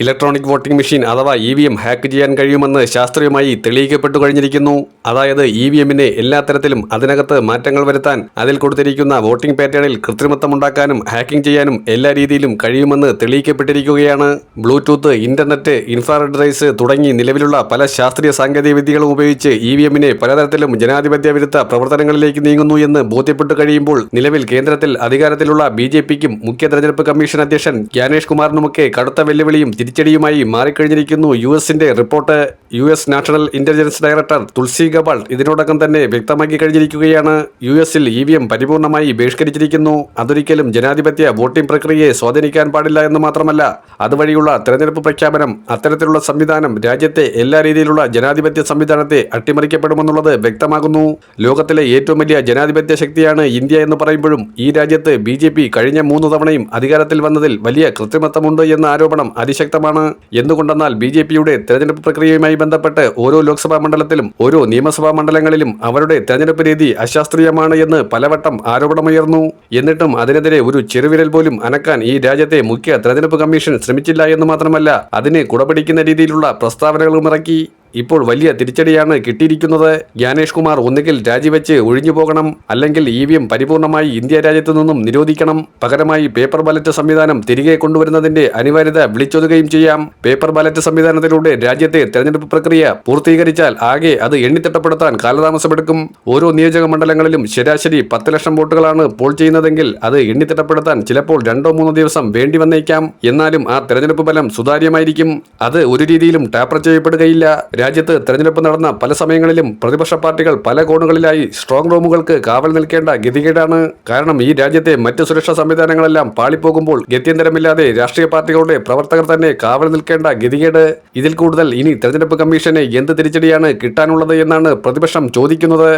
Electronic voting machine അഥവാ E V M hack ചെയ്യാൻ കഴിയുമെന്ന് ശാസ്ത്രീയമായി തെളിയിക്കപ്പെട്ടു കഴിഞ്ഞിരിക്കുന്നു. അതായത് ഇ വി എമ്മിനെ എല്ലാ തരത്തിലും അതിനകത്ത് മാറ്റങ്ങൾ വരുത്താൻ അതിൽ കൊടുത്തിരിക്കുന്ന വോട്ടിംഗ് പാറ്റേണിൽ കൃത്രിമത്വം ഉണ്ടാക്കാനും ഹാക്കിംഗ് ചെയ്യാനും എല്ലാ രീതിയിലും കഴിയുമെന്ന് തെളിയിക്കപ്പെട്ടിരിക്കുകയാണ്. ബ്ലൂടൂത്ത് ഇന്റർനെറ്റ് ഇൻഫ്രാറെഡ് റൈസ് തുടങ്ങി നിലവിലുള്ള പല ശാസ്ത്രീയ സാങ്കേതിക വിദ്യകളും ഉപയോഗിച്ച് ഇ വി എമ്മിനെ പലതരത്തിലും ജനാധിപത്യ വിരുദ്ധ പ്രവർത്തനങ്ങളിലേക്ക് നീങ്ങുന്നു എന്ന് ബോധ്യപ്പെട്ടു കഴിയുമ്പോൾ നിലവിൽ കേന്ദ്രത്തിൽ അധികാരത്തിലുള്ള ബി ജെ പിക്കും മുഖ്യ തെരഞ്ഞെടുപ്പ് കമ്മീഷൻ അധ്യക്ഷൻ ജ്ഞാനേഷ് കുമാറിനുമൊക്കെ കടുത്ത വെല്ലുവിളിയും തിരിച്ചടിയുമായി മാറിക്കഴിഞ്ഞിരിക്കുന്നു. യു എസിന്റെ report U S national intelligence director Tulsi Gabbard ഇതിനോടകം തന്നെ വ്യക്തമാക്കി കഴിഞ്ഞിരിക്കുകയാണ്. യു എസിൽ ഇ വി എം പരിപൂർണമായി ബഹിഷ്കരിച്ചിരിക്കുന്നു. അതൊരിക്കലും ജനാധിപത്യ വോട്ടിംഗ് പ്രക്രിയയെ സ്വാധീനിക്കാൻ പാടില്ല എന്ന് മാത്രമല്ല അതുവഴിയുള്ള തെരഞ്ഞെടുപ്പ് പ്രഖ്യാപനം അത്തരത്തിലുള്ള സംവിധാനം രാജ്യത്തെ എല്ലാ രീതിയിലുള്ള ജനാധിപത്യ സംവിധാനത്തെ അട്ടിമറിക്കപ്പെടുമെന്നുള്ളത് വ്യക്തമാകുന്നു. ലോകത്തിലെ ഏറ്റവും വലിയ ജനാധിപത്യ ശക്തിയാണ് ഇന്ത്യ എന്ന് പറയുമ്പോഴും ഈ രാജ്യത്ത് ബി കഴിഞ്ഞ മൂന്ന് തവണയും അധികാരത്തിൽ വന്നതിൽ വലിയ കൃത്രിമത്വമുണ്ട് എന്ന ആരോപണം അതിശക്തമാണ് എന്തുകൊണ്ടെന്നാൽ ബി ജെ പിയുടെ തെരഞ്ഞെടുപ്പ് പ്രക്രിയയുമായി ബന്ധപ്പെട്ട് ഓരോ ലോക്സഭാ മണ്ഡലത്തിലും ഓരോ നിയമസഭാ മണ്ഡലങ്ങളിലും അവരുടെ തെരഞ്ഞെടുപ്പ് രീതി അശാസ്ത്രീയമാണ് എന്ന് പലവട്ടം ആരോപണമുയർന്നു. എന്നിട്ടും അതിനെതിരെ ഒരു ചെറുവിരൽ പോലും അനക്കാൻ ഈ രാജ്യത്തെ മുഖ്യ തെരഞ്ഞെടുപ്പ് കമ്മീഷൻ ശ്രമിച്ചില്ല എന്ന് മാത്രമല്ല അതിന് കുടപിടിക്കുന്ന രീതിയിലുള്ള പ്രസ്താവനകളും ഇറക്കി. ഇപ്പോൾ വലിയ തിരിച്ചടിയാണ് കിട്ടിയിരിക്കുന്നത്. ജ്ഞാനേഷ് കുമാർ ഒന്നുകിൽ രാജിവെച്ച് ഒഴിഞ്ഞു പോകണം അല്ലെങ്കിൽ ഇ വി എം പരിപൂർണമായി ഇന്ത്യ രാജ്യത്തു നിന്നും നിരോധിക്കണം. പകരമായി പേപ്പർ ബാലറ്റ് സംവിധാനം തിരികെ കൊണ്ടുവരുന്നതിന്റെ അനിവാര്യത വിളിച്ചൊതുകയും ചെയ്യാം. പേപ്പർ ബാലറ്റ് സംവിധാനത്തിലൂടെ രാജ്യത്തെ തെരഞ്ഞെടുപ്പ് പ്രക്രിയ പൂർത്തീകരിച്ചാൽ ആകെ അത് എണ്ണിത്തിട്ടപ്പെടുത്താൻ കാലതാമസമെടുക്കും. ഓരോ നിയോജക മണ്ഡലങ്ങളിലും ശരാശരി പത്ത് ലക്ഷം വോട്ടുകളാണ് പോൾ ചെയ്യുന്നതെങ്കിൽ അത് എണ്ണിത്തിട്ടപ്പെടുത്താൻ ചിലപ്പോൾ രണ്ടോ മൂന്നോ ദിവസം വേണ്ടി വന്നേക്കാം. എന്നാലും ആ തെരഞ്ഞെടുപ്പ് ഫലം സുതാര്യമായിരിക്കും. അത് ഒരു രീതിയിലും ടാപ്പർ ചെയ്യപ്പെടുകയില്ല. രാജ്യത്ത് തെരഞ്ഞെടുപ്പ് നടന്ന പല സമയങ്ങളിലും പ്രതിപക്ഷ പാർട്ടികൾ പല കോണുകളിലായി സ്ട്രോങ് റൂമുകൾക്ക് കാവൽ നിൽക്കേണ്ട ഗതികേടാണ്. കാരണം ഈ രാജ്യത്തെ മറ്റ് സുരക്ഷാ സംവിധാനങ്ങളെല്ലാം പാളിപ്പോകുമ്പോൾ ഗത്യന്തരമില്ലാതെ രാഷ്ട്രീയ പാർട്ടികളുടെ പ്രവർത്തകർ തന്നെ കാവൽ നിൽക്കേണ്ട ഗതികേട്. ഇതിൽ കൂടുതൽ ഇനി തെരഞ്ഞെടുപ്പ് കമ്മീഷനെ എന്ത് തിരിച്ചടിയാണ് കിട്ടാനുള്ളത് എന്നാണ് പ്രതിപക്ഷം ചോദിക്കുന്നത്.